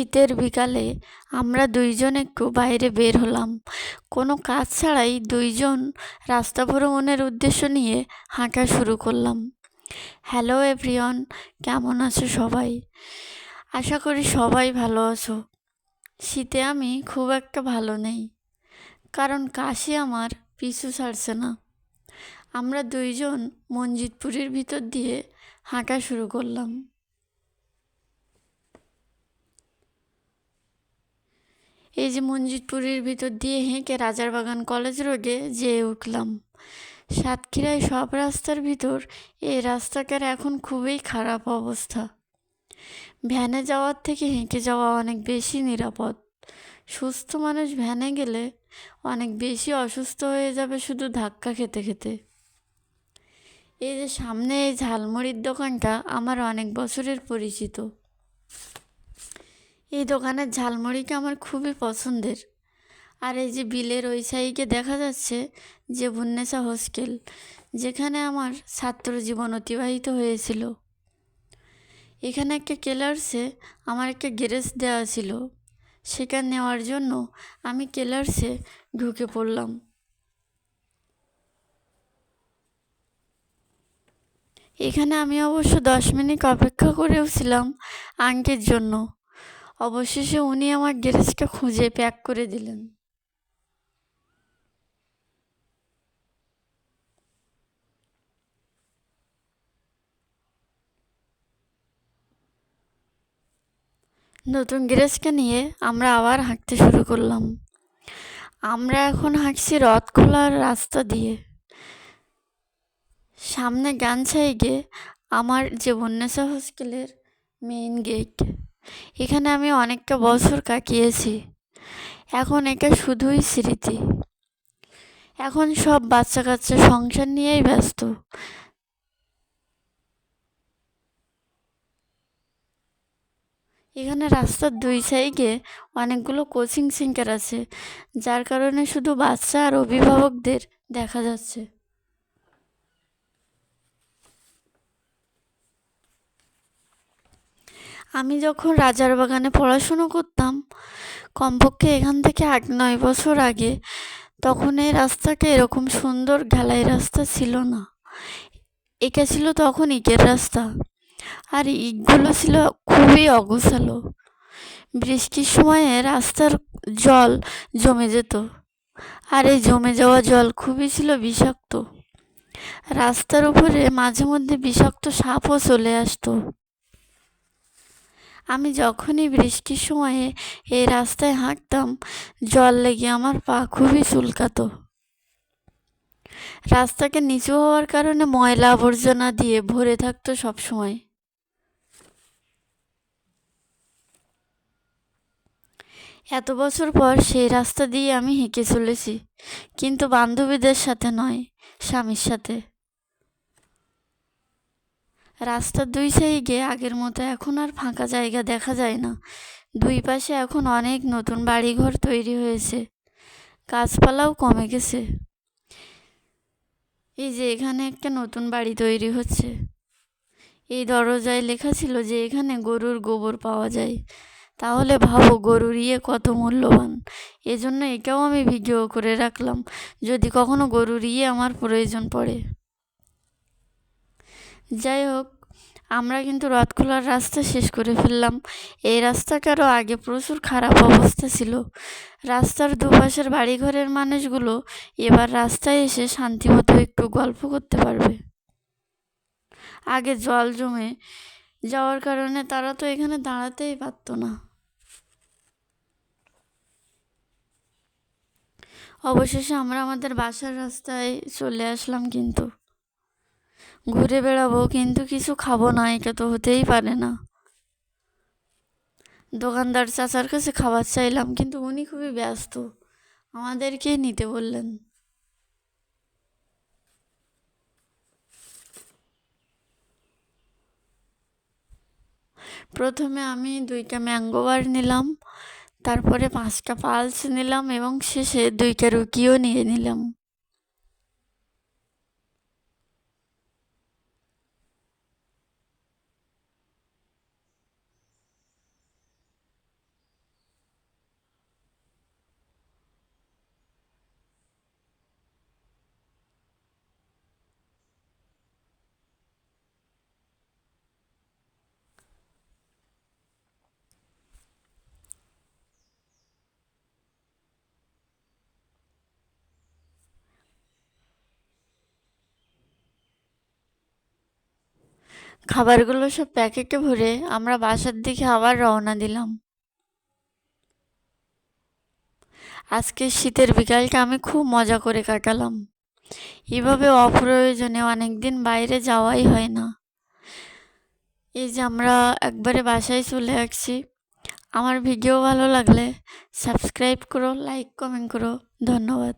শীতের বিকালে আমরা দুইজন একটু বাইরে বের হলাম। কোনো কাজ ছাড়াই দুইজন রাস্তা ভ্রমণের উদ্দেশ্য নিয়ে হাঁটা শুরু করলাম। হ্যালো এভরিওয়ান, কেমন আছো সবাই? আশা করি সবাই ভালো আছো। শীতে আমি খুব একটা ভালো নেই, কারণ কাশি আমার পিছু ছাড়ছে না। আমরা দুইজন মঞ্জিতপুরের ভিতর দিয়ে হাঁটা শুরু করলাম। এই যে মঞ্জিতপুরের ভিতর দিয়ে হেঁকে রাজারবাগান কলেজ রোডে যেয়ে উঠলাম। সাতক্ষীরায় সব রাস্তার ভিতর এই রাস্তাটার এখন খুবই খারাপ অবস্থা। ভ্যানে যাওয়ার থেকে হেঁটে যাওয়া অনেক বেশি নিরাপদ। সুস্থ মানুষ ভ্যানে গেলে অনেক বেশি অসুস্থ হয়ে যাবে শুধু ধাক্কা খেতে খেতে। এই যে সামনে এই ঝালমুড়ির দোকানটা আমার অনেক বছরের পরিচিত। এই দোকানের ঝালমুড়িটা আমার খুবই পছন্দের। আর এই যে বিলের ওই সাইডে দেখা যাচ্ছে যে বুন্নেসা হোস্টেল, যেখানে আমার ছাত্র জীবন অতিবাহিত হয়েছিল। এখানে একটা কেলার্সে আমার একটা গ্যারেজ দেওয়া ছিল। সেটা নেওয়ার জন্য আমি কেলার্সে ঢুকে পড়লাম। এখানে আমি অবশ্য দশ মিনিট অপেক্ষা করেও ছিলাম আঙ্কের জন্য। অবশেষে উনি আমার গ্যারেজটা খুঁজে প্যাক করে দিলেন। নতুন গ্যারেজকে নিয়ে আমরা আবার হাঁটতে শুরু করলাম। আমরা এখন হাঁটছি রথ খোলার রাস্তা দিয়ে। সামনে গান সাইডে আমার যে বন্যাসা হোস্টেলের মেইন গেট। এখানে আমি অনেকটা বছর কাটিয়েছি। এখন এটা শুধুই স্মৃতি। এখন সব বাচ্চা কাচ্চা সংসার নিয়েই ব্যস্ত। এখানে রাস্তার দুই সাইডে অনেকগুলো কোচিং সেন্টার আছে, যার কারণে শুধু বাচ্চা আর অভিভাবকদের দেখা যাচ্ছে। আমি যখন রাজার বাগানে পড়াশুনো করতাম, কমপক্ষে এখান থেকে আট নয় বছর আগে, তখন এই রাস্তাটা এরকম সুন্দর ঢালাই রাস্তা ছিল না। এটা ছিল তখন ইটের রাস্তা। আর ইটগুলো ছিল খুবই অগোছালো। বৃষ্টির সময়ে রাস্তার জল জমে যেত। আর এই জমে যাওয়া জল খুবই ছিল বিষাক্ত। রাস্তার উপরে মাঝে মধ্যে বিষাক্ত সাপও চলে আসতো। আমি যখনই বৃষ্টির সময়ে এই রাস্তায় হাঁটতাম, জল লেগে আমার পা খুবই চুলকাতো। রাস্তাকে নিচু হওয়ার কারণে ময়লা আবর্জনা দিয়ে ভরে থাকতো সবসময়। এত বছর পর সেই রাস্তা দিয়ে আমি হেঁকে চলেছি, কিন্তু বান্ধবীদের সাথে নয়, স্বামীর সাথে। রাস্তার দুই সাইডে আগের মতো এখন আর ফাঁকা জায়গা দেখা যায় না। দুই পাশে এখন অনেক নতুন বাড়িঘর তৈরি হয়েছে। গাছপালাও কমে গেছে। এই যে এখানে একটা নতুন বাড়ি তৈরি হচ্ছে। এই দরজায় লেখা ছিল যে এখানে গরুর গোবর পাওয়া যায়। তাহলে ভাবো গরুর ইয়ে কত মূল্যবান। এজন্য এটাও আমি ভিডিও করে রাখলাম। যদি কখনো গরুর ইয়ে আমার প্রয়োজন পড়ে। যাই হোক, আমরা কিন্তু রথ খোলার রাস্তা শেষ করে ফেললাম। এই রাস্তাটারও আগে প্রচুর খারাপ অবস্থা ছিল। রাস্তার দুপাশের বাড়িঘরের মানুষগুলো এবার রাস্তায় এসে শান্তিমতো একটু গল্প করতে পারবে। আগে জল জমে যাওয়ার কারণে তারা তো এখানে দাঁড়াতেই পারত না। অবশেষে আমরা আমাদের বাসার রাস্তায় চলে আসলাম কিন্তু। ঘুরে বেড়াবো, কিন্তু কিছু খাব না, এটা তো হতেই পারে না। দোকানদার চাচার কাছে খাবার চাইলাম, কিন্তু উনি খুবই ব্যস্ত। আমাদেরকেই নিতে বললেন। প্রথমে আমি দুইটা ম্যাঙ্গো বার নিলাম, তারপরে পাঁচটা পালস নিলাম এবং শেষে দুইটা রুটিও নিয়ে নিলাম। খাবারগুলো সব প্যাকেটে ভরে আমরা বাসার দিকে আবার রওনা দিলাম। আজকে শীতের বিকালটা আমি খুব মজা করে কাটালাম। এভাবে অপ্রয়োজনে অনেক দিন বাইরে যাওয়াই হয় না। এই যে আমরা একবারে বাসায় চলে আসছি। আমার ভিডিও ভালো লাগলে সাবস্ক্রাইব করো, লাইক, কমেন্ট করো। ধন্যবাদ।